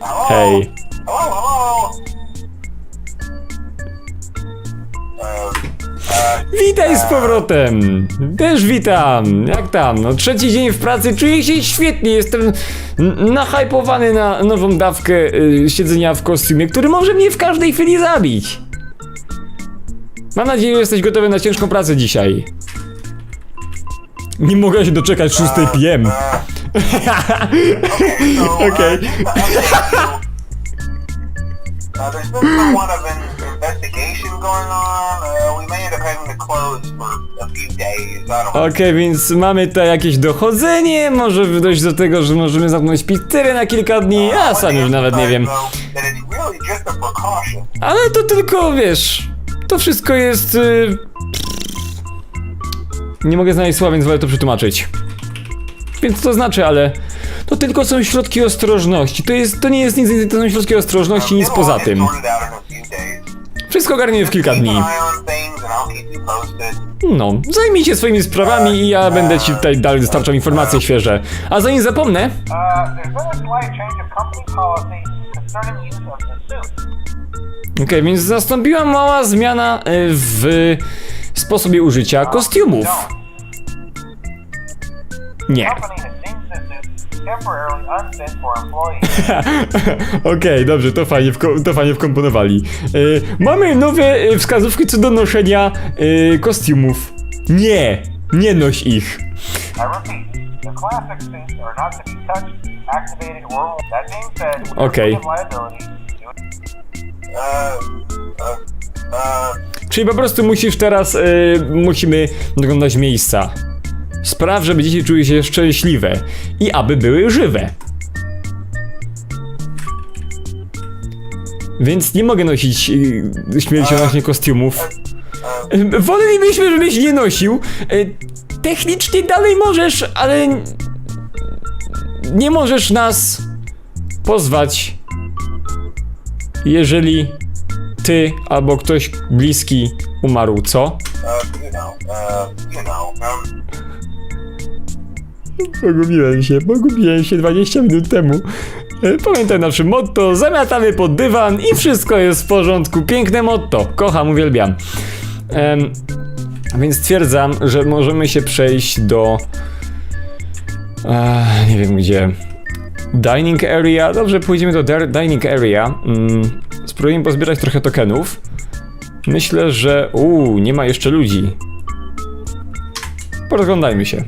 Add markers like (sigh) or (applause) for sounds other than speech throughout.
Hej. Witaj z powrotem! Też witam! Jak tam? No trzeci dzień w pracy, czuję się świetnie, jestem nahypowany na nową dawkę y, siedzenia w kostiumie, który może mnie w każdej chwili zabić. Mam nadzieję, że jesteś gotowy na ciężką pracę dzisiaj. Nie mogę się doczekać 6 PM. So, (laughs) Okej. Uh, there's been somewhat of an investigation going on. Uh, we may end up having to close for a few days. I don't Okej, więc mamy tutaj jakieś dochodzenie, może dojść do tego, że możemy zamknąć pizzerię na kilka dni, ja sam już nawet nie wiem. Though, that it's really just a precaution. Ale to tylko, wiesz, to wszystko jest... Y... Nie mogę znaleźć słowa, więc wolę to przetłumaczyć. Więc to znaczy, ale... To tylko są środki ostrożności. To jest, to nie jest nic więcej, to są środki ostrożności, nic poza tym. Wszystko ogarniemy w kilka dni. No, zajmij się swoimi sprawami i ja będę ci tutaj dalej dostarczał informacje świeże. A zanim zapomnę. Okej, więc nastąpiła mała zmiana y, w sposobie użycia kostiumów. Employees. (laughs) Okej, dobrze, to fajnie, to fajnie wkomponowali. Y, mamy nowe y, wskazówki co do noszenia y, kostiumów. Nie, nie noś ich. We Okay. Czyli po prostu musisz teraz, musimy doglądać miejsca. Spraw, żeby dzieci czuły się szczęśliwe i aby były żywe. Więc nie mogę nosić y, śmiercionośnie kostiumów. Y, Wolelibyśmy, żebyś nie nosił. Y, technicznie dalej możesz, ale nie możesz nas pozwać, jeżeli ty albo ktoś bliski umarł, co? uh, you know, uh, you know, um, Pogubiłem się, pogubiłem się 20 minut temu. E, Pamiętaj nasze motto, zamiatamy pod dywan i wszystko jest w porządku. Piękne motto, kocham, uwielbiam. Em, więc stwierdzam, że możemy się przejść do... E, nie wiem gdzie. Dining area, dobrze, pójdziemy do dining area. Mm, pozbierać trochę tokenów. Myślę, że... Uuu, nie ma jeszcze ludzi. Porozglądajmy się.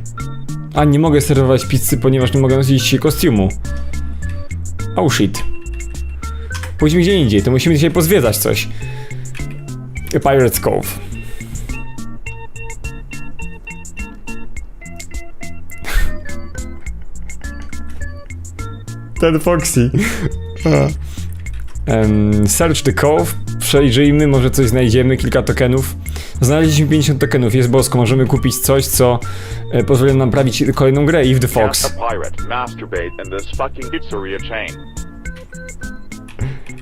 A nie mogę serwować pizzy, ponieważ nie mogę nosić kostiumu. Oh shit. Pójdźmy gdzie indziej, to musimy dzisiaj pozwiedzać coś. Pirate's Cove. Ten Foxy. Um, search the Cove. Przejrzyjmy, może coś znajdziemy, kilka tokenów. Znaleźliśmy 50 tokenów, jest bosko, możemy kupić coś, co e, pozwoli nam naprawić kolejną grę Eve the Fox.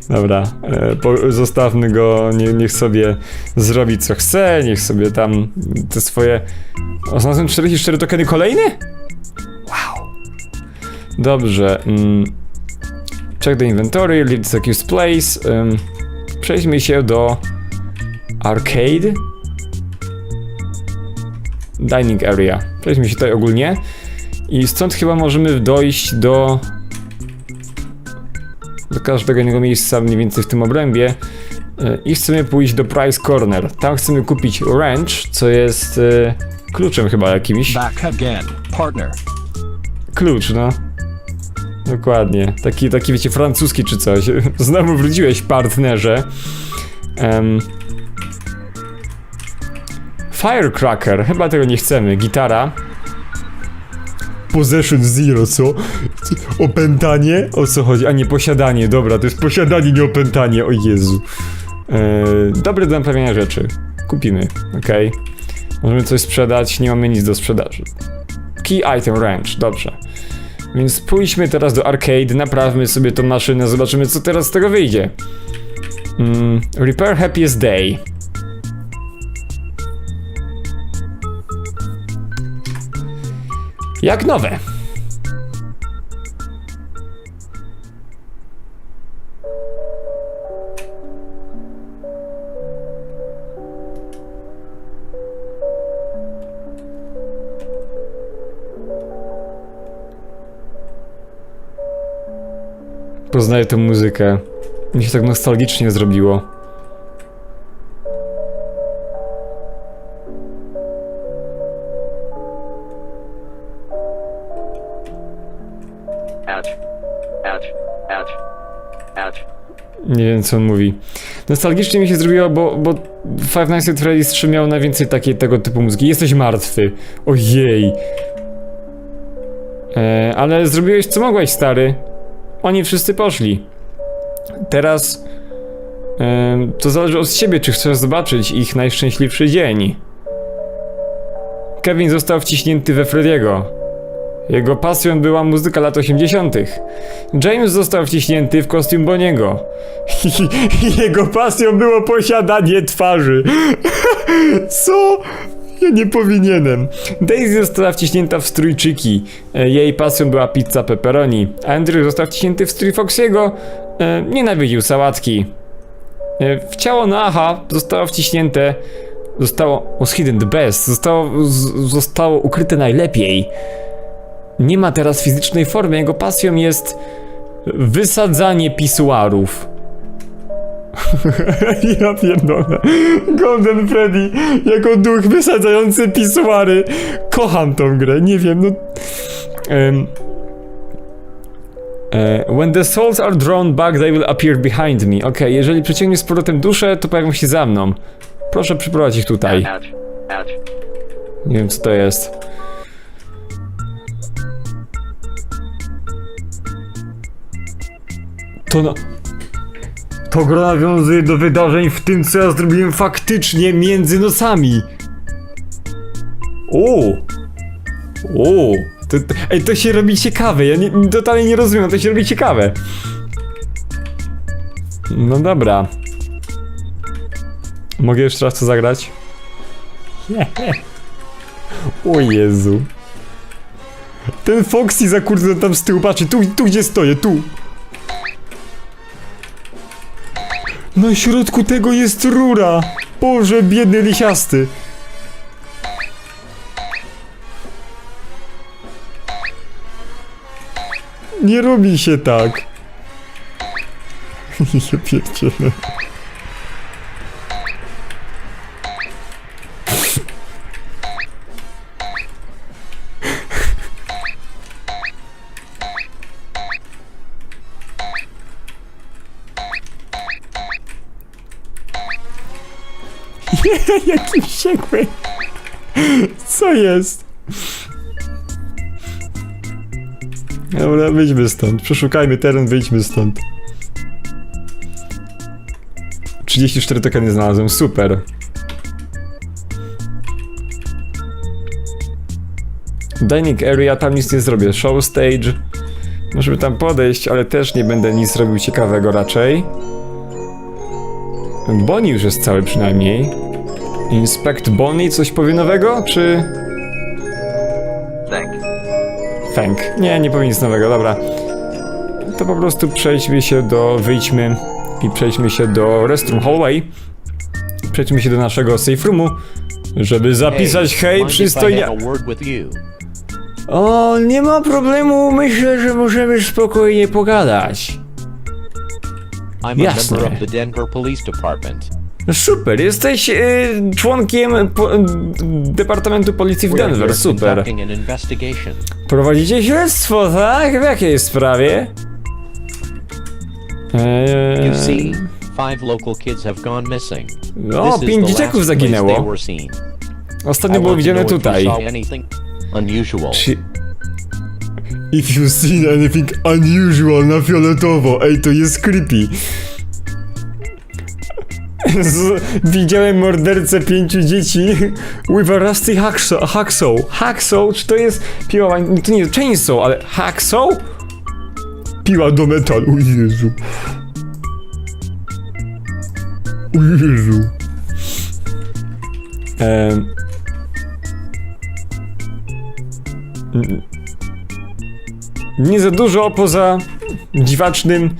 Dobra, e, po, zostawmy go, nie, niech sobie zrobi co chce, niech sobie tam te swoje... O, znalazłem 44 tokeny kolejne? Wow. Dobrze. Mm, check the inventory, leave the accused place. Um, przejdźmy się do arcade. Dining area. Przejdźmy się tutaj ogólnie. I stąd chyba możemy dojść do do każdego innego miejsca mniej więcej w tym obrębie e, i chcemy pójść do Price Corner. Tam chcemy kupić wrench, co jest e, kluczem chyba jakimś. Back again, partner. Klucz, no. Dokładnie. Taki, taki wiecie, francuski czy coś. (laughs) Znowu wróciłeś, partnerze. Em. Firecracker. Chyba tego nie chcemy. Gitara. Possession Zero, co? Opętanie? O co chodzi? A nie, posiadanie. Dobra, to jest posiadanie, nie opętanie. O Jezu. E, dobre do naprawiania rzeczy. Kupimy, okej. Możemy coś sprzedać, nie mamy nic do sprzedaży. Key item wrench, dobrze. Więc pójdźmy teraz do arcade, naprawmy sobie tą maszynę, zobaczymy co teraz z tego wyjdzie. Mm, repair happiest day. Jak nowe. Poznaję tę muzykę. Mi się tak nostalgicznie zrobiło. Nie wiem co on mówi. Nostalgicznie mi się zrobiło, bo, bo Five Nights at Freddy's 3 miał najwięcej takiej tego typu muzyki. Jesteś martwy. Ojej. E, ale zrobiłeś co mogłeś, stary. Oni wszyscy poszli. Teraz e, to zależy od ciebie, czy chcesz zobaczyć ich najszczęśliwszy dzień. Kevin został wciśnięty we Frediego. Jego pasją była muzyka lat 80. James został wciśnięty w kostium Boniego. (laughs) Jego pasją było posiadanie twarzy. (laughs) Co? Ja nie powinienem. Daisy została wciśnięta w strójczyki. E, Jej pasją była pizza pepperoni. Andrew został wciśnięty w strój Foxiego. E, Nienawidził sałatki. E, W ciało zostało wciśnięte. Zostało. Was hidden the best. Zostało, z, zostało ukryte najlepiej. Nie ma teraz fizycznej formy. Jego pasją jest wysadzanie pisuarów. (laughs) ja pierdolę. Golden Freddy jako duch wysadzający pisuary. Kocham tą grę, nie wiem, no... E, when the souls are drawn back, they will appear behind me. Okej, jeżeli przyciągniesz z powrotem duszę, to pojawią się za mną. Proszę przyprowadź ich tutaj. Nie wiem co to jest. To na... To gra nawiązuje do wydarzeń w tym, co ja zrobiłem faktycznie między nocami. O! O! To, to, ej, to się robi ciekawe, ja nie, totalnie nie rozumiem, to się robi ciekawe. No dobra. Mogę jeszcze raz to zagrać? (laughs) O Jezu. Ten Foxy za kurde tam z tyłu, patrzy, tu, tu gdzie stoję, tu. Na środku tego jest rura. Boże, biedny lisiasty. Nie robi się tak. (laughs) Ja pierdzielę. Jaki wściekły. Co jest? Dobra, wyjdźmy stąd. Przeszukajmy teren, wyjdźmy stąd. 34 tokeny znalazłem, super. Dining area, tam nic nie zrobię. Show stage. Możemy tam podejść, ale też nie będę nic robił ciekawego raczej. Bonnie już jest cały przynajmniej. Inspect Bonnie, coś powie nowego, czy... Thank. Fęk. Nie, nie powie nic nowego, dobra. To po prostu przejdźmy się do... wyjdźmy i przejdźmy się do restroom hallway. Przejdźmy się do naszego safe roomu, żeby zapisać hej mind if I przystojnie... have a word with you? O, nie ma problemu, myślę, że możemy spokojnie pogadać. I'm a Jasne. member of the Denver Police Department. Super, jesteś y, członkiem po, y, Departamentu Policji w Denver, super. Prowadzicie śledztwo, tak? W jakiej sprawie? Eee, You no, the pięć dzieciaków zaginęło. Ostatnio było widziane you tutaj. Czy... If you've seen anything unusual na fioletowo, ej, to jest creepy. (laughs) Z, widziałem mordercę pięciu dzieci with a rusty hacksaw. Hacksaw, hacksaw czy to jest piła, to nie, chainsaw, ale hacksaw? Piła do metalu, o Jezu. O Jezu. N- Nie za dużo poza dziwacznym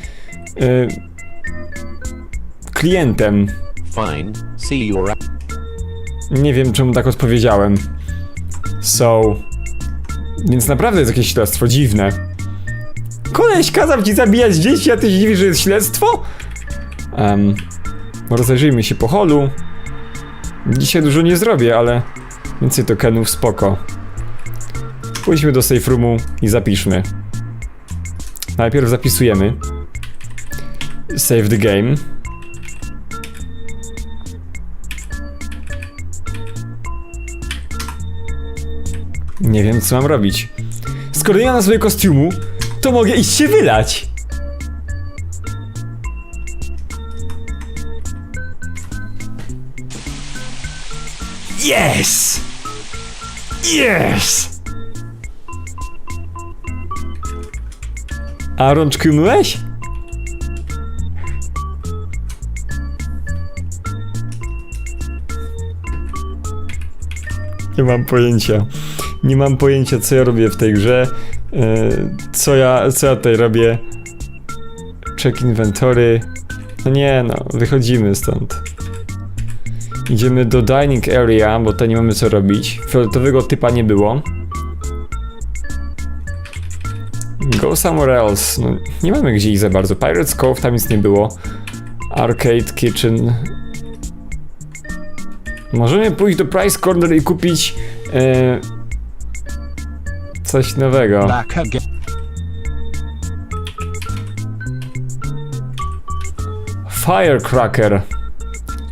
e, klientem. Fine. See you around. Nie wiem, czemu tak odpowiedziałem. So. Więc naprawdę jest jakieś śledztwo dziwne. Koleś kazał ci zabijać dzieci, a ty się dziwisz, że jest śledztwo? Um, rozejrzyjmy się po holu. Dzisiaj dużo nie zrobię, ale więcej tokenów spoko. Pójdźmy do safe roomu i zapiszmy. Najpierw zapisujemy. Save the game. Nie wiem, co mam robić. Skoro nie mam na sobie kostiumu, to mogę iść się wylać. Yes! Yes! A rączki umyłeś? Nie mam pojęcia. Nie mam pojęcia, co ja robię w tej grze. e, Co ja, co ja tutaj robię. Check inventory. No nie no, wychodzimy stąd. Idziemy do dining area, bo tutaj nie mamy co robić. Fioletowego typa nie było. Go somewhere else. No, nie mamy gdzie iść za bardzo. Pirates Cove, tam nic nie było. Arcade Kitchen. Możemy pójść do Price Corner i kupić e, coś nowego. Again. Firecracker.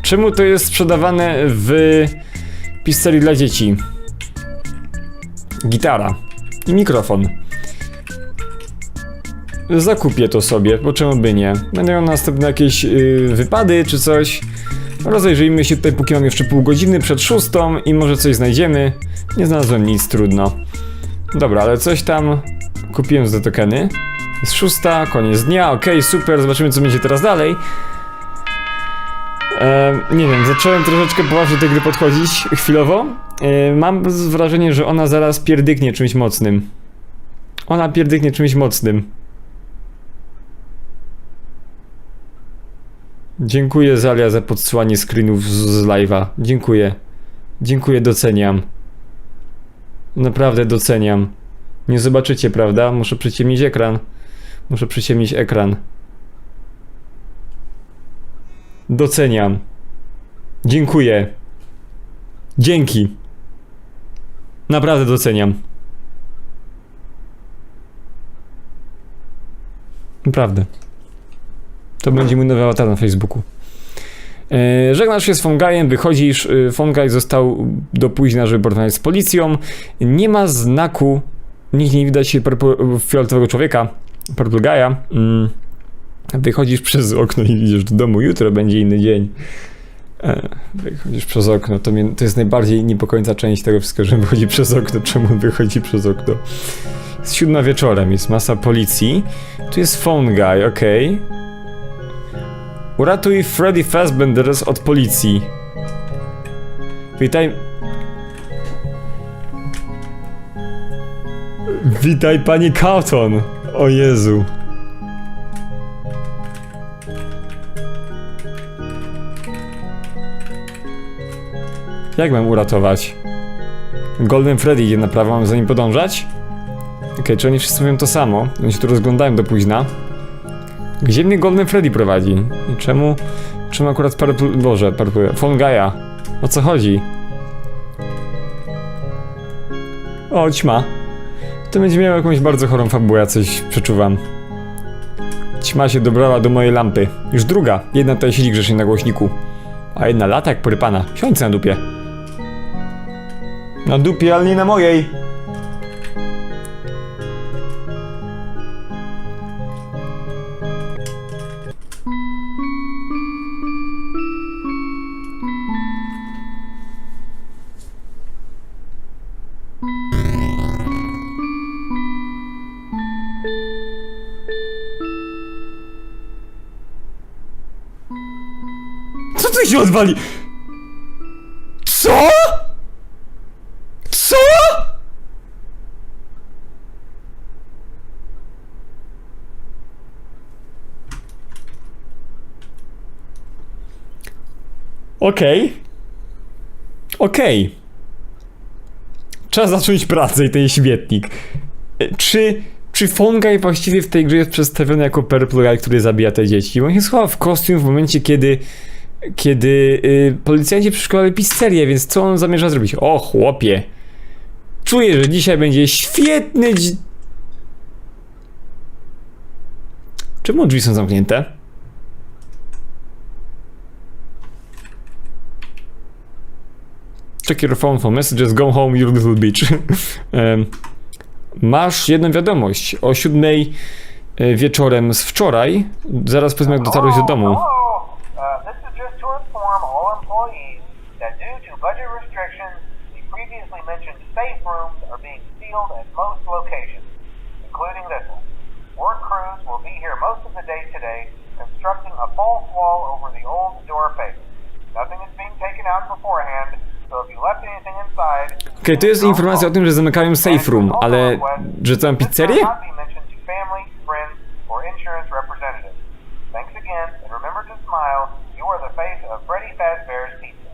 Czemu to jest sprzedawane w pizzerii dla dzieci? Gitara i mikrofon. Zakupię to sobie, bo czemu by nie? Będą następne jakieś yy, wypady czy coś. Rozejrzyjmy się tutaj, póki mam jeszcze pół godziny przed szóstą i może coś znajdziemy. Nie znalazłem nic, trudno. Dobra, ale coś tam kupiłem za tokeny. Jest szósta, koniec dnia, okej, super, zobaczymy co będzie teraz dalej. Nie wiem, zacząłem troszeczkę poważnie do tej gry podchodzić chwilowo. Mam wrażenie, że ona zaraz pierdyknie czymś mocnym. Ona pierdyknie czymś mocnym. Dziękuję Zalia za podsyłanie screenów z, z live'a. Dziękuję. Dziękuję, doceniam. Naprawdę doceniam. Nie zobaczycie, prawda? Muszę przyciemnić ekran. Muszę przyciemnić ekran. Doceniam. Dziękuję. Dzięki. Naprawdę doceniam. Naprawdę. To będzie mój nowy awatar na Facebooku. E, żegnasz się z Fongajem, wychodzisz. E, Fongaj został do późna, żeby porozmawiać z policją. Nie ma znaku, nigdzie nie widać purple- fioletowego człowieka, Guy'a. Mm. Wychodzisz przez okno i idziesz do domu, jutro będzie inny dzień. E, wychodzisz przez okno, to, mnie, to jest najbardziej niepokojąca część tego wszystkiego, że wychodzi przez okno. Czemu wychodzi przez okno? Jest siódma wieczorem, jest masa policji. Tu jest phone guy, okej. Uratuj Freddy Fazbenders od policji. Witaj... Witaj pani Cawton. O Jezu. Jak mam uratować? Golden Freddy idzie na prawo, mam za nim podążać? Okej, czy oni wszyscy mówią to samo? Oni się tu rozglądają do późna. Gdzie mnie Golden Freddy prowadzi? I czemu... Czemu akurat Purple... Boże, Purple... Guy'a? O co chodzi? O, ćma. To będzie miał jakąś bardzo chorą fabułę, ja coś przeczuwam. Ćma się dobrała do mojej lampy. Już druga. Jedna tutaj siedzi grzecznie na głośniku. A jedna lata jak porypana. Siądź na dupie. Na dupie, ale nie na mojej. Odwali? Co? Co? Okej. Okej. Trzeba zacząć pracę i ten śmietnik. E, Czy Czy Fongaj właściwie w tej grze jest przedstawiony jako Guy, który zabija te dzieci? Bo on się schował w kostium w momencie, kiedy kiedy y, policjanci przeszkolali pizzerię, więc co on zamierza zrobić? O, chłopie. Czuję, że dzisiaj będzie świetny dzi- Czemu drzwi są zamknięte? Check your phone for messages, go home your little bitch. (laughs) Masz jedną wiadomość o siódmej e, wieczorem z wczoraj, zaraz po tym jak dotarłeś do domu. Employees that due to budget restrictions, the previously mentioned safe rooms are being sealed at most locations, including this one. Work crews will be here most of the day today, constructing a false wall over the old door face. Nothing is being taken out beforehand, so if you left anything inside, Okej, to jest informacja o tym, że zamykają safe room, ale że co, pizzerię? Freddy Fazbear's Pizza.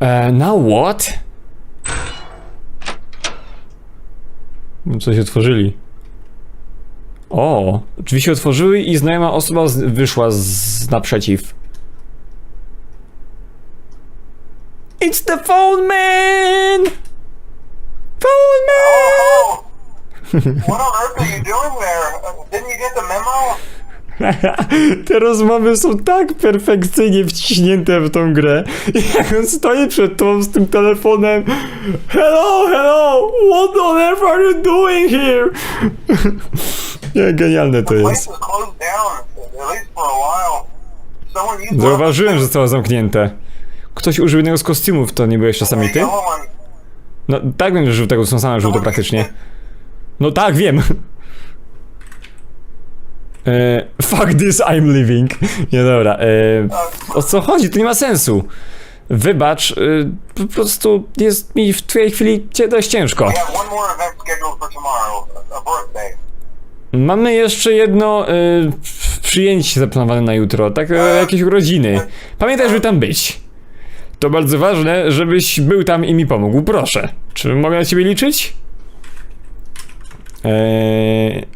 E, now what? Coś otworzyli. O, drzwi się otworzyły i znajoma osoba z, wyszła z naprzeciw. It's the phone man! Phone man! Oh, what on are you doing there? Uh, didn't you get the memo? (laughs) Te rozmowy są tak perfekcyjnie wciśnięte w tą grę. Jak on stoi przed tobą z tym telefonem. Hello, hello, what on earth are you doing here? (laughs) Nie, genialne to jest. Zauważyłem, że zostało zamknięte. Ktoś użył jednego z kostiumów, to nie byłeś czasami ty? No tak wiem, że żółtego są same żółte praktycznie. No tak, wiem. E, fuck this, I'm leaving. Nie dobra. E, o co chodzi? To nie ma sensu. Wybacz, e, po prostu jest mi w tej chwili cie- dość ciężko. We have one more event scheduled for tomorrow, a a birthday. Mamy jeszcze jedno e, przyjęcie zaplanowane na jutro, tak e, jakieś urodziny. Pamiętaj, żeby tam być. To bardzo ważne, żebyś był tam i mi pomógł, proszę. Czy mogę na ciebie liczyć? Eee...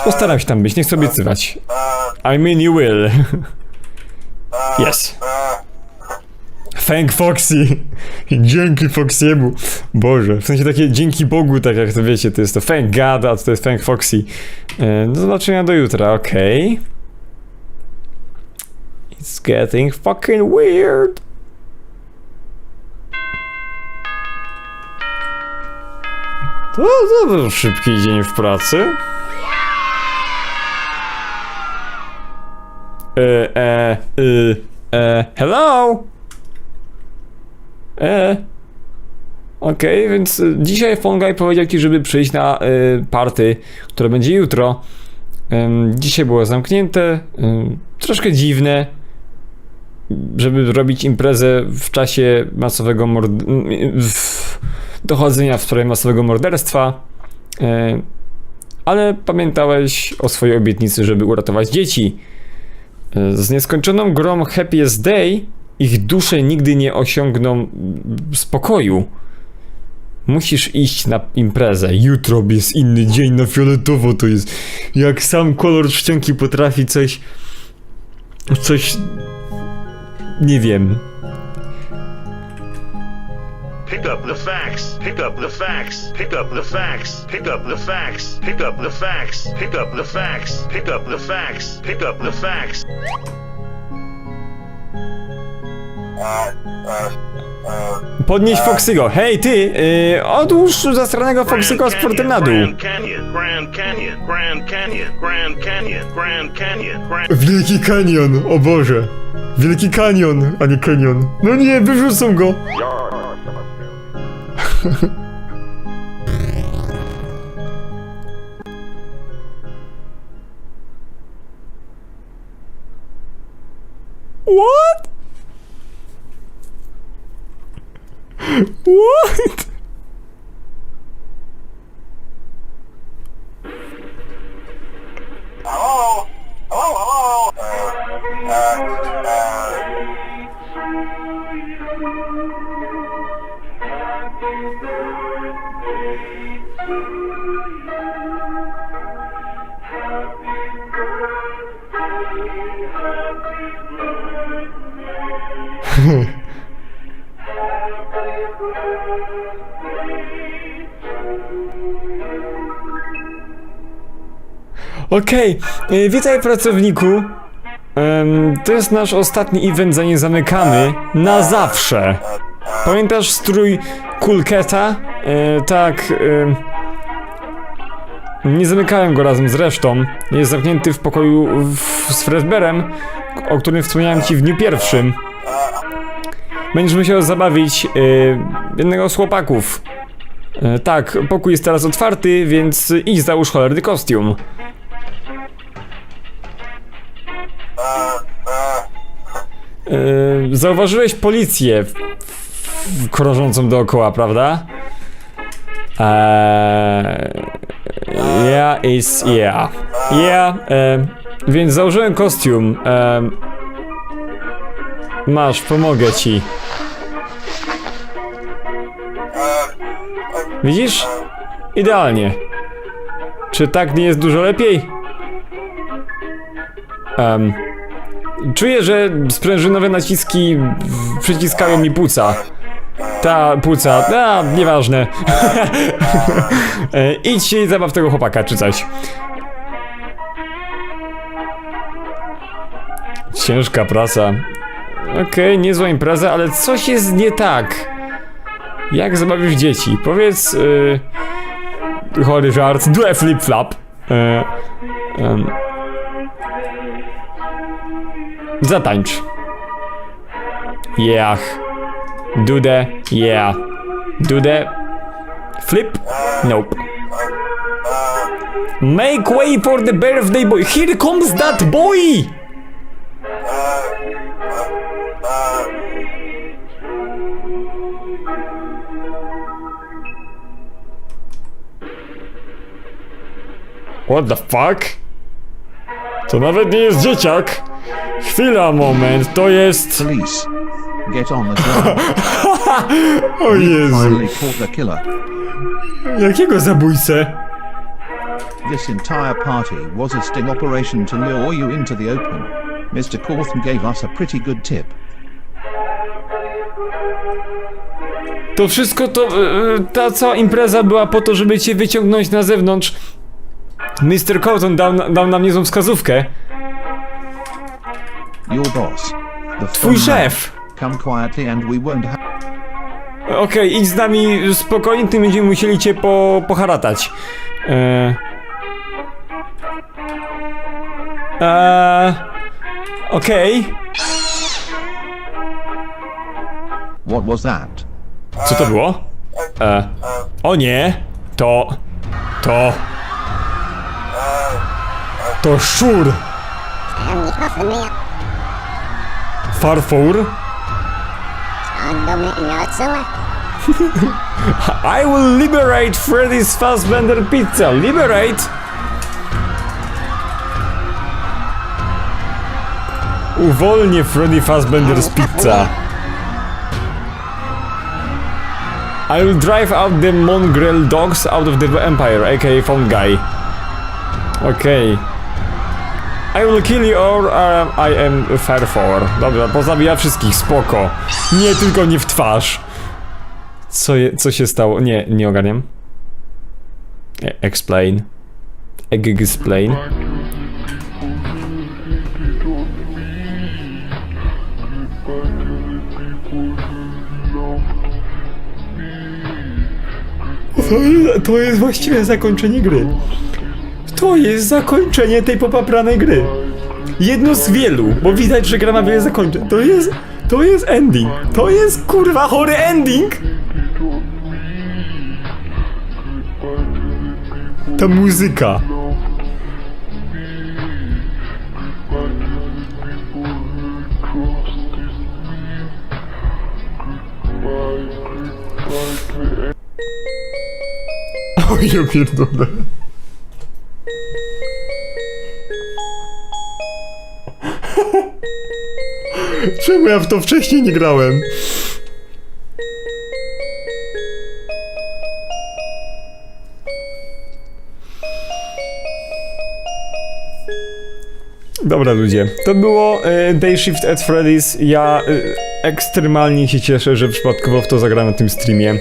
Postaram się tam być, nie chcę obiecywać. I mean you will. (laughs) Yes. Thank Foxy. (laughs) Dzięki Foxiemu. Boże, w sensie takie dzięki Bogu, tak jak to wiecie, to jest to thank God, a to jest thank Foxy. E, do zobaczenia do jutra, okej. It's getting fucking weird. To, to był szybki dzień w pracy. E, e, y, e, hello? E. Okej, więc y, dzisiaj Fongaj powiedział ci, żeby przyjść na y, party, które będzie jutro. Dzisiaj było zamknięte, troszkę dziwne, żeby robić imprezę w czasie masowego mord... w... dochodzenia w sprawie masowego morderstwa. Y, ale pamiętałeś o swojej obietnicy, żeby uratować dzieci. Z nieskończoną grą Happiest Day ich dusze nigdy nie osiągną spokoju. Musisz iść na imprezę. Jutro jest inny dzień, na fioletowo to jest. Jak sam kolor szczęki potrafi coś. coś. Nie wiem. Pick up the facts. Pick up the facts. Pick up the facts. Pick up the facts. Pick up the facts. Pick up the facts. Pick up the facts. Pick up the facts. uh, uh, Podnieś Foxygo. Hej ty! Yy, odłóż zastranego Foxygo z portem na dół. Grand Canyon. Grand Canyon. Grand Canyon. Grand Canyon. Grand Canyon. Grand Wielki kanion, o Boże. Wielki kanion, a nie kanion. No nie, wyrzucą go. (laughs) What? What? hello? Hello, hello? Okej, y, witaj pracowniku. To jest nasz ostatni event, zanim zamykamy. Na zawsze. Pamiętasz strój Kulketa? E, tak. nie zamykałem go razem z resztą. Jest zamknięty w pokoju w, z Fredberem, o którym wspomniałem ci w dniu pierwszym. Będziesz musiał zabawić e, jednego z chłopaków. E, tak, pokój jest teraz otwarty, więc idź załóż cholerny kostium. Yy, zauważyłeś policję krążącą dookoła, prawda? Eee, yeah, is yeah. Yeah, e, więc założyłem kostium. E, masz, pomogę ci. Widzisz? Idealnie. Czy tak nie jest dużo lepiej? Em, Czuję, że sprężynowe naciski przyciskają mi płuca. Ta płuca, a nieważne. (laughs) E, Idź i zabaw tego chłopaka, czy coś. Ciężka praca. Okej, niezła impreza, ale coś jest nie tak. Jak zabawisz dzieci? Powiedz... Yy, chory żart, a flip-flap. Em, Zatańcz. Yeah. Do the. Yeah. Do the. Flip? Nope. Make way for the birthday boy. Here comes that boy! What the fuck? To nawet nie jest dzieciak. Chwila, moment, to jest... Police. Get on the (laughs) ground. O Jezu. Finally caught the killer. Jakiego zabójcę? This entire party was a sting operation to lure you into the open. Mr. Cawthon gave us a pretty good tip. To wszystko to... e, ta cała impreza była po to, żeby cię wyciągnąć na zewnątrz. Mr. Cotton dał, dał nam niezłą wskazówkę. Your boss. The Twój man. szef. Come quietly and we won't have. Okej, idź z nami spokojnie, ty będziemy musieli cię po, poharatać. Eee... Eee... Okej. What was that? Co to było? E, o nie, to, to, to szczur. Farfour? I will liberate Freddy's Fazbender Pizza. Liberate? Uwolnię Freddy Fazbender's Pizza. I will drive out the mongrel dogs out of the empire, aka Phone Guy. Okay. I will kill you or uh, I am fair for. Dobra, pozabija wszystkich, spoko. Nie, tylko nie w twarz. Co, je, co się stało? Nie, nie ogarniam. E- Explain. Explain. To jest właściwie zakończenie gry. To jest zakończenie tej popapranej gry. Jedno z wielu, bo widać, że gra ma wiele zakończeń. To jest. To jest ending. To jest kurwa chory ending! Ta muzyka. Oj, ja pierdolę. Czemu ja w to wcześniej nie grałem? Dobra ludzie, to było y, Day Shift at Freddy's. Ja y, ekstremalnie się cieszę, że przypadkowo w to zagrałem na tym streamie.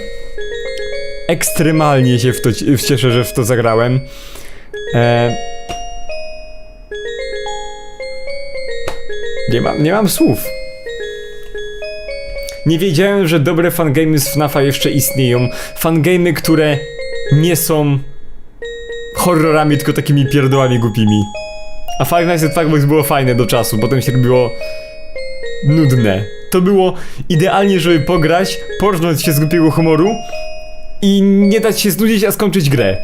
Ekstremalnie się w to cieszę, że w to zagrałem. E nie, mam, nie mam słów. Nie wiedziałem, że dobre fangamy z FNAFa jeszcze istnieją. Fangamy, które nie są horrorami, tylko takimi pierdołami głupimi. A Five Nights at Freddy's było fajne do czasu, potem się było nudne. To było idealnie, żeby pograć, porżnąć się z głupiego humoru i nie dać się znudzić, a skończyć grę.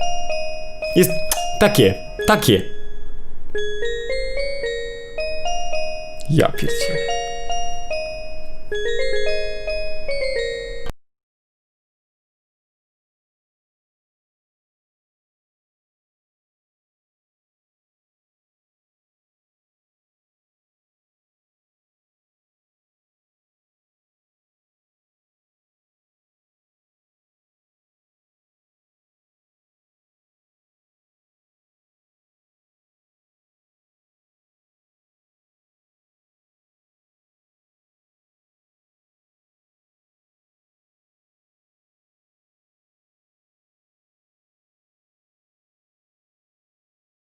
Jest takie, takie. Ja pierdzielę.